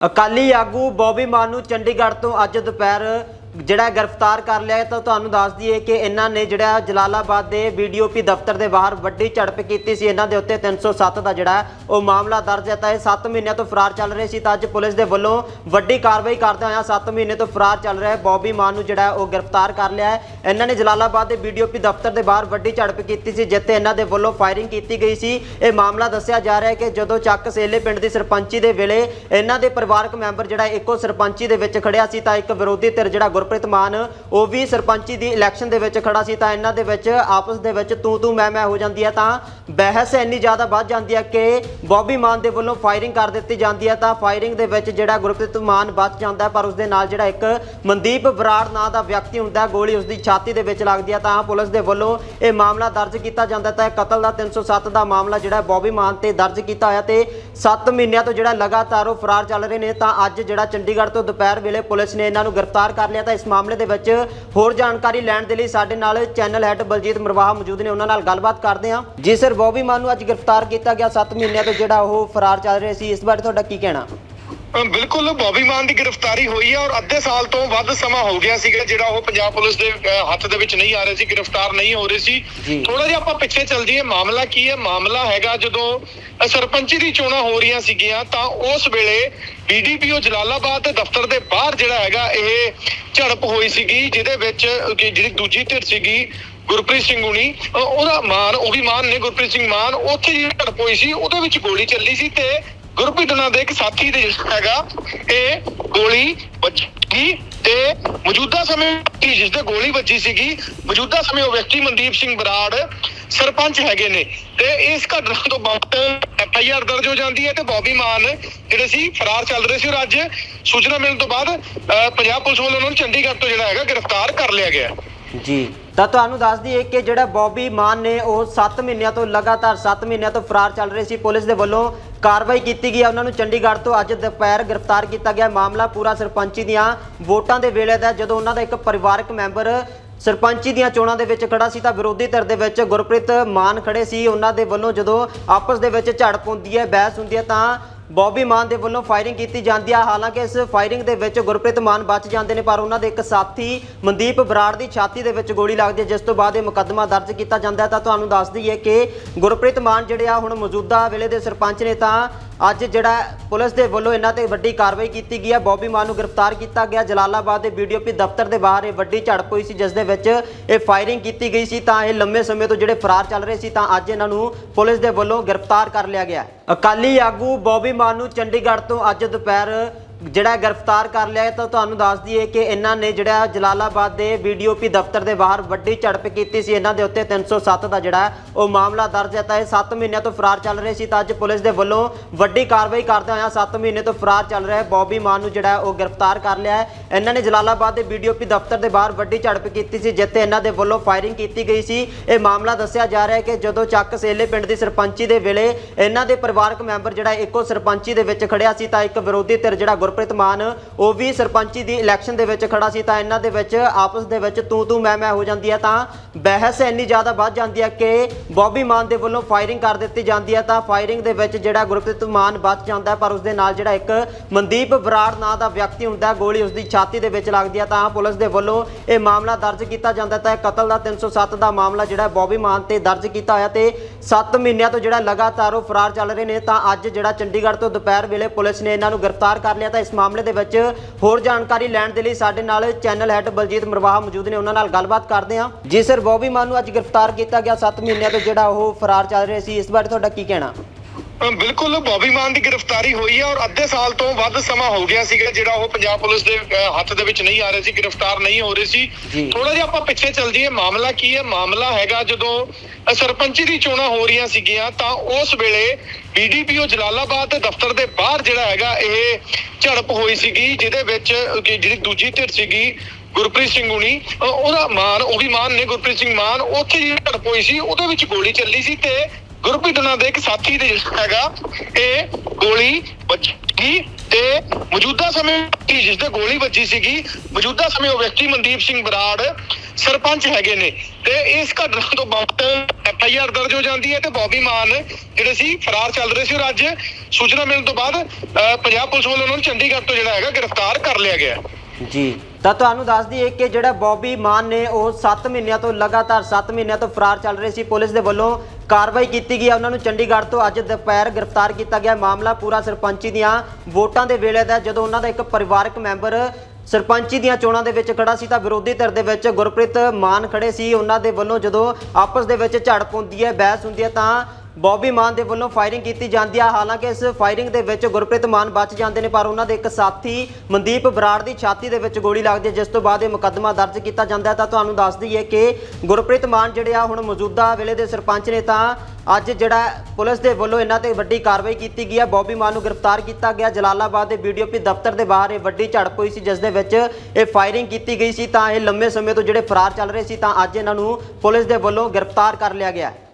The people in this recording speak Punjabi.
ਅਕਾਲੀ ਆਗੂ ਬੌਬੀ ਮਾਨ ਨੂੰ ਚੰਡੀਗੜ੍ਹ ਤੋਂ ਅੱਜ ਦੁਪਹਿਰ ਜਿਹੜਾ ਗ੍ਰਿਫਤਾਰ ਕਰ ਲਿਆ ਤਾਂ ਤੁਹਾਨੂੰ ਦੱਸ ਦਈਏ ਕਿ ਇਹਨਾਂ ਨੇ ਜਿਹੜਾ ਜਲਾਲਾਬਾਦ ਦੇ ਬੀਡੀਓਪੀ ਦਫ਼ਤਰ ਦੇ ਬਾਹਰ ਵੱਡੀ ਝੜਪ ਕੀਤੀ ਸੀ। ਇਹਨਾਂ ਦੇ ਉੱਤੇ 307 ਦਾ ਜਿਹੜਾ ਉਹ ਮਾਮਲਾ ਦਰਜ ਹੈ। ਤਾਂ ਇਹ 7 ਮਹੀਨਿਆਂ ਤੋਂ ਫਰਾਰ ਚੱਲ ਰਹੇ ਸੀ। ਤਾਂ ਅੱਜ ਪੁਲਿਸ ਦੇ ਵੱਲੋਂ ਵੱਡੀ ਕਾਰਵਾਈ ਕਰਦੇ ਹੋਇਆ 7 ਮਹੀਨੇ ਤੋਂ ਫਰਾਰ ਚੱਲ ਰਿਹਾ ਬੌਬੀ ਮਾਨ ਨੂੰ ਜਿਹੜਾ ਉਹ ਗ੍ਰਿਫਤਾਰ ਕਰ ਲਿਆ ਹੈ। ਇਹਨਾਂ ਨੇ ਜਲਾਲਾਬਾਦ ਦੇ ਬੀਡੀਓਪੀ ਦਫ਼ਤਰ ਦੇ ਬਾਹਰ ਵੱਡੀ ਝੜਪ ਕੀਤੀ ਸੀ, ਜਿੱਥੇ ਇਹਨਾਂ ਦੇ ਵੱਲੋਂ ਫਾਇਰਿੰਗ ਕੀਤੀ ਗਈ ਸੀ। ਇਹ ਮਾਮਲਾ ਦੱਸਿਆ ਜਾ ਰਿਹਾ ਹੈ ਕਿ ਜਦੋਂ ਚੱਕ ਸੇਲੇ ਪਿੰਡ ਦੀ ਸਰਪੰਚੀ ਦੇ ਵੇਲੇ ਇਹਨਾਂ ਦੇ ਪਰਿਵਾਰਕ ਮੈਂਬਰ ਜਿਹੜਾ ਇੱਕੋ ਸਰਪੰਚੀ ਦੇ ਵਿੱਚ ਖੜਿਆ ਸੀ, ਤਾਂ ਇੱਕ ਵਿਰੋਧੀ ਧਿਰ ਜਿਹੜਾ ਗੁਰਪ੍ਰੀਤ ਮਾਨ, ਉਹ ਵੀ ਸਰਪੰਚੀ ਦੀ ਇਲੈਕਸ਼ਨ ਦੇ ਵਿੱਚ ਖੜਾ ਸੀ, ਤਾਂ ਇਹਨਾਂ ਦੇ ਵਿੱਚ, ਆਪਸ ਦੇ ਵਿੱਚ ਤੂੰ ਤੂੰ ਮੈਂ ਮੈਂ ਹੋ ਜਾਂਦੀ ਹੈ ਤਾਂ ਬਹਿਸ ਇੰਨੀ ਜ਼ਿਆਦਾ ਵੱਧ ਜਾਂਦੀ ਹੈ ਕਿ ਬੌਬੀ ਮਾਨ ਦੇ ਵੱਲੋਂ ਫਾਇਰਿੰਗ ਕਰ ਦਿੱਤੀ ਜਾਂਦੀ ਹੈ ਤਾਂ ਫਾਇਰਿੰਗ ਦੇ ਵਿੱਚ ਜਿਹੜਾ ਗੁਰਪ੍ਰੀਤ ਮਾਨ ਬਚ ਜਾਂਦਾ, ਪਰ ਉਸ ਦੇ ਨਾਲ ਜਿਹੜਾ ਇੱਕ ਮਨਦੀਪ ਬਰਾੜ ਨਾਂ ਦਾ ਵਿਅਕਤੀ ਹੁੰਦਾ, ਗੋਲੀ ਉਸ ਦੀ ਛਾਤੀ ਦੇ ਵਿੱਚ ਲੱਗਦੀ ਹੈ ਤਾਂ ਪੁਲਿਸ ਦੇ ਵੱਲੋਂ ਇਹ ਮਾਮਲਾ ਦਰਜ ਕੀਤਾ ਜਾਂਦਾ, ਤਾਂ ਕਤਲ ਦਾ 307 ਦਾ ਮਾਮਲਾ ਜਿਹੜਾ ਬੌਬੀ ਮਾਨ ਤੇ ਦਰਜ ਕੀਤਾ ਹੋਇਆ, ਤੇ 7 ਮਹੀਨਿਆਂ ਤੋਂ ਜਿਹੜਾ ਲਗਾਤਾਰ ਉਹ ਫਰਾਰ ਚੱਲ ਰਹੇ ਨੇ, ਤਾਂ ਅੱਜ ਜਿਹੜਾ ਚੰਡੀਗੜ੍ਹ ਤੋਂ ਦੁਪਹਿਰ ਵੇਲੇ ਪੁਲਿਸ ਨੇ ਇਹਨਾਂ ਨੂੰ ਗ੍ਰਿਫਤਾਰ ਕਰ ਲਿਆ ਤਾਂ ਇਸ ਮਾਮਲੇ ਦੇ ਵਿੱਚ ਹੋਰ ਜਾਣਕਾਰੀ ਲੈਣ ਦੇ ਲਈ ਸਾਡੇ ਨਾਲ ਚੈਨਲ ਹੈਡ ਬਲਜੀਤ ਮਰਵਾਹਾ ਮੌਜੂਦ ਨੇ। ਉਹਨਾਂ ਨਾਲ ਗੱਲਬਾਤ ਕਰਦੇ ਹਾਂ। ਜੀ ਸਰ, ਬੌਬੀ ਮਾਨ ਨੂੰ ਅੱਜ ਗ੍ਰਿਫਤਾਰ ਕੀਤਾ ਗਿਆ 7 ਮਹੀਨਿਆਂ ਤੋਂ ਜਿਹੜਾ ਉਹ ਫਰਾਰ ਚੱਲ ਰਿਹਾ ਸੀ। ਇਸ ਬਾਰੇ ਤੁਹਾਡਾ ਕੀ ਕਹਿਣਾ? ਬਿਲਕੁਲ ਬੌਬੀ ਮਾਨ ਦੀ ਗ੍ਰਿਫਤਾਰੀ ਹੋਈ ਹੈ ਔਰ ਅੱਧੇ ਸਾਲ ਤੋਂ ਵੱਧ ਸਮਾਂ ਹੋ ਗਿਆ ਸੀਗਾ ਜਿਹੜਾ ਉਹ ਪੰਜਾਬ ਪੁਲਿਸ ਦੇ ਹੱਥ ਦੇ ਵਿੱਚ ਨਹੀਂ ਆ ਰਹੇ ਸੀ ਗ੍ਰਿਫਤਾਰ ਨਹੀਂ ਹੋ ਰਹੇ। ਸੀ ਥੋੜਾ ਜਿਹਾ ਆਪਾਂ ਪਿੱਛੇ ਚੱਲ ਜਾਈਏ ਮਾਮਲਾ ਕੀ ਹੈ ਮਾਮਲਾ ਹੈਗਾ ਜਦੋਂ ਸਰਪੰਚੀ ਦੀ ਚੋਣਾਂ ਹੋ ਰਹੀਆਂ ਸੀਗੀਆਂ ਤਾਂ ਉਸ ਵੇਲੇ ਬੀਡੀਪੀਓ ਜਲਾਲਾਬਾਦ ਦੇ ਦਫ਼ਤਰ ਦੇ ਬਾਹਰ ਜਿਹੜਾ ਹੈਗਾ ਇਹ ਝੜਪ ਹੋਈ ਸੀਗੀ ਜਿਹਦੇ ਵਿੱਚ ਜਿਹੜੀ ਦੂਜੀ ਧਿਰ ਸੀਗੀ ਗੁਰਪ੍ਰੀਤ ਸਿੰਘ ਹੁਣੀ ਉਹਦਾ ਮਾਨ ਉਹ ਵੀ ਮਾਨ ਨੇ ਗੁਰਪ੍ਰੀਤ ਸਿੰਘ ਮਾਨ ਉੱਥੇ ਜਿਹੜੀ ਝੜਪ ਹੋਈ ਸੀ ਉਹਦੇ ਵਿੱਚ ਗੋਲੀ ਚੱਲੀ ਸੀ ਤੇ ਗੁਰਪ੍ਰੀਤ ਨਾਂ ਦੇ ਇੱਕ ਸਾਥੀ ਦੇ ਹੈਗਾ। ਇਹ ਗੋਲੀ ਵੱਜੀ ਤੇ ਮੌਜੂਦਾ ਸਮੇਂ ਕਿ ਜਿਸ ਤੇ ਗੋਲੀ ਵੱਜੀ ਸੀਗੀ ਮੌਜੂਦਾ ਸਮੇਂ ਉਹ ਵਿਅਕਤੀ ਮਨਦੀਪ ਸਿੰਘ ਬਰਾੜ ਸਰਪੰਚ ਹੈਗੇ ਨੇ ਤੇ ਇਸ ਘਟਨਾ ਤੋਂ ਬਾਅਦ ਐਫ ਆਈ ਆਰ ਦਰਜ ਹੋ ਜਾਂਦੀ ਹੈ ਤੇ ਬੌਬੀ ਮਾਨ ਜਿਹੜੇ ਸੀ ਫਰਾਰ ਚੱਲ ਰਹੇ ਸੀ ਔਰ ਅੱਜ ਸੂਚਨਾ ਮਿਲਣ ਤੋਂ ਬਾਅਦ ਅ, ਪੰਜਾਬ ਪੁਲਿਸ ਵੱਲੋਂ ਉਹਨਾਂ ਨੂੰ ਚੰਡੀਗੜ੍ਹ ਤੋਂ ਜਿਹੜਾ ਹੈਗਾ ਗ੍ਰਿਫਤਾਰ ਕਰ ਲਿਆ ਗਿਆ ਜੀ। ਤਾਂ ਤੁਹਾਨੂੰ ਦੱਸ ਦਈਏ ਕਿ ਜਿਹੜਾ ਬੌਬੀ ਮਾਨ ਨੇ ਉਹ 7 ਮਹੀਨਿਆਂ ਤੋਂ ਲਗਾਤਾਰ 7 ਮਹੀਨਿਆਂ ਤੋਂ ਫਰਾਰ ਚੱਲ ਰਹੇ ਸੀ। ਪੁਲਿਸ ਦੇ ਵੱਲੋਂ ਕਾਰਵਾਈ ਕੀਤੀ ਗਈ ਹੈ। ਉਹਨਾਂ ਨੂੰ ਚੰਡੀਗੜ੍ਹ ਤੋਂ ਅੱਜ ਦੁਪਹਿਰ ਗ੍ਰਿਫਤਾਰ ਕੀਤਾ ਗਿਆ। ਮਾਮਲਾ ਪੂਰਾ ਸਰਪੰਚੀ ਦੀਆਂ ਵੋਟਾਂ ਦੇ ਵੇਲੇ ਦਾ ਜਦੋਂ ਉਹਨਾਂ ਦਾ ਇੱਕ ਪਰਿਵਾਰਕ ਮੈਂਬਰ ਸਰਪੰਚੀ ਦੀਆਂ ਚੋਣਾਂ ਦੇ ਵਿੱਚ ਖੜਾ ਸੀ ਤਾਂ ਵਿਰੋਧੀ ਧਿਰ ਦੇ ਵਿੱਚ ਗੁਰਪ੍ਰੀਤ ਮਾਨ ਖੜੇ ਸੀ। ਉਹਨਾਂ ਦੇ ਵੱਲੋਂ ਜਦੋਂ ਆਪਸ ਦੇ ਵਿੱਚ ਝੜਪ ਹੁੰਦੀ ਹੈ, ਬਹਿਸ ਹੁੰਦੀ ਹੈ ਤਾਂ ਬੌਬੀ ਮਾਨ ਦੇ ਵੱਲੋਂ ਫਾਇਰਿੰਗ ਕੀਤੀ ਜਾਂਦੀ ਆ। ਹਾਲਾਂਕਿ ਇਸ ਫਾਇਰਿੰਗ ਦੇ ਵਿੱਚ ਗੁਰਪ੍ਰੀਤ ਮਾਨ ਬਚ ਜਾਂਦੇ ਨੇ, ਪਰ ਉਹਨਾਂ ਦੇ ਇੱਕ ਸਾਥੀ ਮਨਦੀਪ ਬਰਾੜ ਦੀ ਛਾਤੀ ਦੇ ਵਿੱਚ ਗੋਲੀ ਲੱਗਦੀ ਹੈ, ਜਿਸ ਤੋਂ ਬਾਅਦ ਇਹ ਮੁਕੱਦਮਾ ਦਰਜ ਕੀਤਾ ਜਾਂਦਾ ਤਾਂ ਤੁਹਾਨੂੰ ਦੱਸ ਦਈਏ ਕਿ ਗੁਰਪ੍ਰੀਤ ਮਾਨ ਜਿਹੜੇ ਆ ਹੁਣ ਮੌਜੂਦਾ ਵੇਲੇ ਦੇ ਸਰਪੰਚ ਨੇ, ਤਾਂ ਅੱਜ ਜਿਹੜਾ ਪੁਲਿਸ ਦੇ ਵੱਲੋਂ ਇਹਨਾਂ ਤੇ ਵੱਡੀ ਕਾਰਵਾਈ ਕੀਤੀ ਗਈ ਹੈ। ਬੌਬੀ ਮਾਨ ਨੂੰ ਗ੍ਰਿਫਤਾਰ ਕੀਤਾ ਗਿਆ। ਜਲਾਲਾਬਾਦ ਦੇ ਬੀਡੀਓਪੀ ਦਫ਼ਤਰ ਦੇ ਬਾਹਰ ਇਹ ਵੱਡੀ ਝੜਪ ਹੋਈ ਸੀ, ਜਿਸ ਦੇ ਵਿੱਚ ਇਹ ਫਾਇਰਿੰਗ ਕੀਤੀ ਗਈ ਸੀ। ਤਾਂ ਇਹ ਲੰਮੇ ਸਮੇਂ ਤੋਂ ਜਿਹੜੇ ਫਰਾਰ ਚੱਲ ਰਹੇ ਸੀ, ਤਾਂ ਅੱਜ ਇਹਨਾਂ ਨੂੰ ਪੁਲਿਸ ਦੇ ਵੱਲੋਂ ਗ੍ਰਿਫਤਾਰ ਕਰ ਲਿਆ ਗਿਆ। ਅਕਾਲੀ ਆਗੂ ਬੌਬੀ ਮਾਨ ਨੂੰ ਚੰਡੀਗੜ੍ਹ ਤੋਂ ਅੱਜ ਦੁਪਹਿਰ ਜਿਹੜਾ ਗ੍ਰਿਫਤਾਰ ਕਰ ਲਿਆ ਹੈ, ਤਾਂ ਤੁਹਾਨੂੰ ਦੱਸ ਦਈਏ ਕਿ ਇਹਨਾਂ ਨੇ ਜਿਹੜਾ ਜਲਾਲਾਬਾਦ ਦੇ ਬੀਡੀਓਪੀ ਦਫ਼ਤਰ ਦੇ ਬਾਹਰ ਵੱਡੀ ਝੜਪ ਕੀਤੀ ਸੀ। ਇਹਨਾਂ ਦੇ ਉੱਤੇ 307 ਦਾ ਜਿਹੜਾ ਉਹ ਮਾਮਲਾ ਦਰਜ ਹੈ। ਤਾਂ ਇਹ 7 ਮਹੀਨਿਆਂ ਤੋਂ ਫਰਾਰ ਚੱਲ ਰਹੇ ਸੀ। ਤਾਂ ਅੱਜ ਪੁਲਿਸ ਦੇ ਵੱਲੋਂ ਵੱਡੀ ਕਾਰਵਾਈ ਕਰਦੇ ਹੋਇਆ 7 ਮਹੀਨੇ ਤੋਂ ਫਰਾਰ ਚੱਲ ਰਿਹਾ ਬੌਬੀ ਮਾਨ ਨੂੰ ਜਿਹੜਾ ਉਹ ਗ੍ਰਿਫਤਾਰ ਕਰ ਲਿਆ ਹੈ। ਇਹਨਾਂ ਨੇ ਜਲਾਲਾਬਾਦ ਦੇ ਬੀਡੀਓਪੀ ਦਫ਼ਤਰ ਦੇ ਬਾਹਰ ਵੱਡੀ ਝੜਪ ਕੀਤੀ ਸੀ, ਜਿੱਥੇ ਇਹਨਾਂ ਦੇ ਵੱਲੋਂ ਫਾਇਰਿੰਗ ਕੀਤੀ ਗਈ ਸੀ। ਇਹ ਮਾਮਲਾ ਦੱਸਿਆ ਜਾ ਰਿਹਾ ਹੈ ਕਿ ਜਦੋਂ ਚੱਕ ਸੇਲੇ ਪਿੰਡ ਦੀ ਸਰਪੰਚੀ ਦੇ ਵੇਲੇ ਇਹਨਾਂ ਦੇ ਪਰਿਵਾਰਕ ਮੈਂਬਰ ਜਿਹੜਾ ਇੱਕੋ ਸਰਪੰਚੀ ਦੇ ਵਿੱਚ ਖੜਿਆ ਸੀ, ਤਾਂ ਇੱਕ ਵਿਰੋਧੀ ਧਿਰ ਜਿਹੜਾ ਗੁਰਪ੍ਰੀਤ ਮਾਨ, ਉਹ ਵੀ ਸਰਪੰਚੀ ਦੀ ਇਲੈਕਸ਼ਨ ਦੇ ਵਿੱਚ ਖੜਾ ਸੀ ਤਾਂ ਇਹਨਾਂ ਦੇ ਵਿੱਚ, ਆਪਸ ਦੇ ਵਿੱਚ ਤੂੰ ਤੂੰ ਮੈਂ ਮੈਂ ਹੋ ਜਾਂਦੀ ਹੈ ਤਾਂ ਬਹਿਸ ਇੰਨੀ ਜ਼ਿਆਦਾ ਵੱਧ ਜਾਂਦੀ ਹੈ ਕਿ ਬੌਬੀ ਮਾਨ ਦੇ ਵੱਲੋਂ ਫਾਇਰਿੰਗ ਕਰ ਦਿੱਤੀ ਜਾਂਦੀ ਹੈ ਤਾਂ ਫਾਇਰਿੰਗ ਦੇ ਵਿੱਚ ਜਿਹੜਾ ਗੁਰਪ੍ਰੀਤ ਮਾਨ ਬਚ ਜਾਂਦਾ ਪਰ ਉਸ ਦੇ ਨਾਲ ਜਿਹੜਾ ਇੱਕ ਮਨਦੀਪ ਬਰਾੜ ਨਾਂ ਦਾ ਵਿਅਕਤੀ ਹੁੰਦਾ, ਗੋਲੀ ਉਸ ਦੀ ਛਾਤੀ ਦੇ ਵਿੱਚ ਲੱਗਦੀ ਹੈ ਤਾਂ ਪੁਲਿਸ ਦੇ ਵੱਲੋਂ ਇਹ ਮਾਮਲਾ ਦਰਜ ਕੀਤਾ ਜਾਂਦਾ ਤਾਂ ਕਤਲ ਦਾ 307 ਦਾ ਮਾਮਲਾ ਜਿਹੜਾ ਬੌਬੀ ਮਾਨ ਤੇ ਦਰਜ ਕੀਤਾ ਹੋਇਆ ਤੇ 7 ਮਹੀਨਿਆਂ ਤੋਂ ਜਿਹੜਾ ਲਗਾਤਾਰ ਉਹ ਫਰਾਰ ਚੱਲ ਰਹੇ ਨੇ ਤਾਂ ਅੱਜ ਜਿਹੜਾ ਚੰਡੀਗੜ੍ਹ ਤੋਂ ਦੁਪਹਿਰ ਵੇਲੇ ਪੁਲਿਸ ਨੇ ਇਹਨਾਂ ਨੂੰ ਗ੍ਰਿਫਤਾਰ ਕਰ ਲਿਆ ਤਾਂ ਇਸ ਮਾਮਲੇ ਦੇ ਵਿੱਚ ਹੋਰ ਜਾਣਕਾਰੀ ਲੈਣ ਦੇ ਲਈ ਸਾਡੇ ਨਾਲ ਚੈਨਲ ਹੈਡ ਬਲਜੀਤ ਮਰਵਾਹਾ ਮੌਜੂਦ ਨੇ। ਉਹਨਾਂ ਨਾਲ ਗੱਲਬਾਤ ਕਰਦੇ ਹਾਂ। ਜੀ ਸਰ, ਬੌਬੀ ਮਾਨ ਨੂੰ ਅੱਜ ਗ੍ਰਿਫਤਾਰ ਕੀਤਾ ਗਿਆ 7 ਮਹੀਨਿਆਂ ਤੋਂ ਜਿਹੜਾ ਉਹ ਫਰਾਰ ਚੱਲ ਰਿਹਾ ਸੀ। ਇਸ ਬਾਰੇ ਤੁਹਾਡਾ ਕੀ ਕਹਿਣਾ? ਬਿਲਕੁਲ ਬੌਬੀ ਮਾਨ ਦੀ ਗ੍ਰਿਫਤਾਰੀ ਹੋਈ ਹੈ ਔਰ ਅੱਧੇ ਸਾਲ ਤੋਂ ਵੱਧ ਸਮਾਂ ਹੋ ਗਿਆ ਸੀਗਾ ਜਿਹੜਾ ਉਹ ਪੰਜਾਬ ਪੁਲਿਸ ਦੇ ਹੱਥ ਦੇ ਵਿੱਚ ਨਹੀਂ ਆ ਰਹੇ ਸੀ ਗ੍ਰਿਫਤਾਰ ਨਹੀਂ ਹੋ ਰਹੇ। ਸੀ ਥੋੜਾ ਜਿਹਾ ਆਪਾਂ ਪਿੱਛੇ ਚੱਲ ਜਾਈਏ ਮਾਮਲਾ ਕੀ ਹੈ ਮਾਮਲਾ ਹੈਗਾ ਜਦੋਂ ਸਰਪੰਚੀ ਦੀ ਚੋਣਾਂ ਹੋ ਰਹੀਆਂ ਸੀਗੀਆਂ ਤਾਂ ਉਸ ਵੇਲੇ ਬੀਡੀਪੀਓ ਜਲਾਲਾਬਾਦ ਦੇ ਦਫ਼ਤਰ ਦੇ ਬਾਹਰ ਜਿਹੜਾ ਹੈਗਾ ਇਹ ਝੜਪ ਹੋਈ ਸੀਗੀ ਜਿਹਦੇ ਵਿੱਚ ਜਿਹੜੀ ਦੂਜੀ ਧਿਰ ਸੀਗੀ ਗੁਰਪ੍ਰੀਤ ਸਿੰਘ ਹੁਣੀ ਉਹਦਾ ਮਾਨ ਉਹ ਵੀ ਮਾਨ ਨੇ ਗੁਰਪ੍ਰੀਤ ਸਿੰਘ ਮਾਨ ਉੱਥੇ ਜਿਹੜੀ ਝੜਪ ਹੋਈ ਸੀ ਉਹਦੇ ਵਿੱਚ ਗੋਲੀ ਚੱਲੀ ਸੀ ਤੇ ਗੁਰਪ੍ਰੀਤ ਨਾਂ ਦੇ ਇੱਕ ਸਾਥੀ ਦੇ ਹੈਗਾ। ਇਹ ਗੋਲੀ ਵੱਜੀ ਤੇ ਮੌਜੂਦਾ ਸਮੇਂ ਕਿ ਜਿਸ ਤੇ ਗੋਲੀ ਵੱਜੀ ਸੀਗੀ ਮੌਜੂਦਾ ਸਮੇਂ ਉਹ ਵਿਅਕਤੀ ਮਨਦੀਪ ਸਿੰਘ ਬਰਾੜ ਸਰਪੰਚ ਹੈਗੇ ਨੇ ਤੇ ਇਸ ਘਟਨਾ ਤੋਂ ਬਾਅਦ ਐਫ ਆਈ ਆਰ ਦਰਜ ਹੋ ਜਾਂਦੀ ਹੈ ਤੇ ਬੌਬੀ ਮਾਨ ਜਿਹੜੇ ਸੀ ਫਰਾਰ ਚੱਲ ਰਹੇ ਸੀ ਔਰ ਅੱਜ ਸੂਚਨਾ ਮਿਲਣ ਤੋਂ ਬਾਅਦ ਅਹ, ਪੰਜਾਬ ਪੁਲਿਸ ਵੱਲੋਂ ਉਹਨਾਂ ਨੂੰ ਚੰਡੀਗੜ੍ਹ ਤੋਂ ਜਿਹੜਾ ਹੈਗਾ ਗ੍ਰਿਫਤਾਰ ਕਰ ਲਿਆ ਗਿਆ ਜੀ। ਤਾਂ ਤੁਹਾਨੂੰ ਦੱਸ ਦਈਏ ਕਿ ਜਿਹੜਾ ਬੌਬੀ ਮਾਨ ਨੇ ਉਹ 7 ਮਹੀਨਿਆਂ ਤੋਂ ਲਗਾਤਾਰ 7 ਮਹੀਨਿਆਂ ਤੋਂ ਫਰਾਰ ਚੱਲ ਰਹੇ ਸੀ। ਪੁਲਿਸ ਦੇ ਵੱਲੋਂ ਕਾਰਵਾਈ ਕੀਤੀ ਗਈ ਹੈ ਉਹਨਾਂ ਨੂੰ ਚੰਡੀਗੜ੍ਹ ਤੋਂ ਅੱਜ ਦੁਪਹਿਰ ਗ੍ਰਿਫਤਾਰ ਕੀਤਾ ਗਿਆ। ਮਾਮਲਾ ਪੂਰਾ ਸਰਪੰਚੀ ਦੀਆਂ ਵੋਟਾਂ ਦੇ ਵੇਲੇ ਦਾ ਜਦੋਂ ਉਹਨਾਂ ਦਾ ਇੱਕ ਪਰਿਵਾਰਕ ਮੈਂਬਰ ਸਰਪੰਚੀ ਦੀਆਂ ਚੋਣਾਂ ਦੇ ਵਿੱਚ ਖੜਾ ਸੀ ਤਾਂ ਵਿਰੋਧੀ ਧਿਰ ਦੇ ਵਿੱਚ ਗੁਰਪ੍ਰੀਤ ਮਾਨ ਖੜੇ ਸੀ। ਉਹਨਾਂ ਦੇ ਵੱਲੋਂ ਜਦੋਂ ਆਪਸ ਦੇ ਵਿੱਚ ਝੜਪ ਹੁੰਦੀ ਹੈ, ਬਹਿਸ ਹੁੰਦੀ ਹੈ ਤਾਂ ਬੌਬੀ ਮਾਨ ਦੇ ਵੱਲੋਂ ਫਾਇਰਿੰਗ ਕੀਤੀ ਜਾਂਦੀ ਆ। ਹਾਲਾਂਕਿ ਇਸ ਫਾਇਰਿੰਗ ਦੇ ਵਿੱਚ ਗੁਰਪ੍ਰੀਤ ਮਾਨ ਬਚ ਜਾਂਦੇ ਨੇ, ਪਰ ਉਹਨਾਂ ਦੇ ਇੱਕ ਸਾਥੀ ਮਨਦੀਪ ਬਰਾੜ ਦੀ ਛਾਤੀ ਦੇ ਵਿੱਚ ਗੋਲੀ ਲੱਗਦੀ ਹੈ, ਜਿਸ ਤੋਂ ਬਾਅਦ ਇਹ ਮੁਕੱਦਮਾ ਦਰਜ ਕੀਤਾ ਜਾਂਦਾ ਤਾਂ ਤੁਹਾਨੂੰ ਦੱਸ ਦਈਏ ਕਿ ਗੁਰਪ੍ਰੀਤ ਮਾਨ ਜਿਹੜੇ ਆ, ਹੁਣ ਮੌਜੂਦਾ ਵੇਲੇ ਦੇ ਸਰਪੰਚ ਨੇ ਤਾਂ ਅੱਜ ਜਿਹੜਾ ਪੁਲਿਸ ਦੇ ਵੱਲੋਂ ਇਹਨਾਂ ਤੇ ਵੱਡੀ ਕਾਰਵਾਈ ਕੀਤੀ ਗਈ ਹੈ ਬੌਬੀ ਮਾਨ ਨੂੰ ਗ੍ਰਿਫਤਾਰ ਕੀਤਾ ਗਿਆ। ਜਲਾਲਾਬਾਦ ਦੇ ਬੀਡੀਓਪੀ ਦਫ਼ਤਰ ਦੇ ਬਾਹਰ ਇਹ ਵੱਡੀ ਝੜਪ ਹੋਈ ਸੀ, ਜਿਸ ਦੇ ਵਿੱਚ ਇਹ ਫਾਇਰਿੰਗ ਕੀਤੀ ਗਈ ਸੀ। ਤਾਂ ਇਹ ਲੰਮੇ ਸਮੇਂ ਤੋਂ ਜਿਹੜੇ ਫਰਾਰ ਚੱਲ ਰਹੇ ਸੀ, ਤਾਂ ਅੱਜ ਇਹਨਾਂ ਨੂੰ ਪੁਲਿਸ ਦੇ ਵੱਲੋਂ ਗ੍ਰਿਫਤਾਰ ਕਰ ਲਿਆ ਗਿਆ